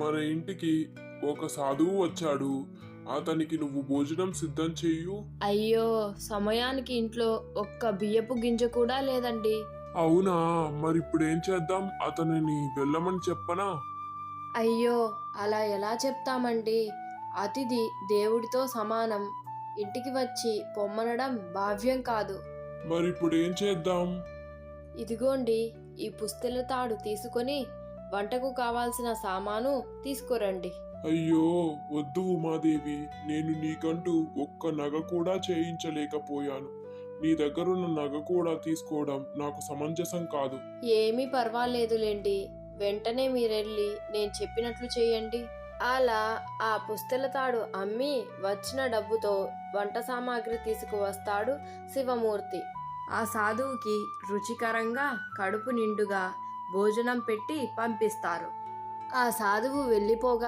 మన ఇంటికి ఒక సాధువు వచ్చాడు. అతనికి నువ్వు భోజనం సిద్ధం చెయ్యు. అయ్యో సమయానికి ఇంట్లో ఒక్క బియ్యపు గింజ కూడా లేదండి. అవునా? మరి ఇప్పుడు ఏం చేద్దాం? అతనిని వెళ్ళమని చెప్పనా? అయ్యో అలా ఎలా చెప్తామండి? అతిథి దేవుడితో సమానం. ఇంటికి వచ్చి పొమ్మనడం భావ్యం కాదు. మరి ఇప్పుడు ఏం చేద్దాం? ఇదిగోండి ఈ పుస్తెల తాడు తీసుకొని వంటకు కావాల్సిన సామాను తీసుకురండి. అయ్యో వద్దు ఉమాదేవి. నేను నీకంటూ ఒక్క నగ కూడా చేయించలేకపోయాను. నీ దగ్గరున్న నగ కూడా తీసుకోవడం నాకు సమంజసం కాదు. ఏమీ పర్వాలేదులేండి. వెంటనే మీరెళ్ళి నేను చెప్పినట్లు చేయండి. అలా ఆ పుస్తెల తాడు అమ్మి వచ్చిన డబ్బుతో వంట సామాగ్రి తీసుకువస్తాడు శివమూర్తి. ఆ సాధువుకి రుచికరంగా కడుపు నిండుగా భోజనం పెట్టి పంపిస్తారు. ఆ సాధువు వెళ్ళిపోగా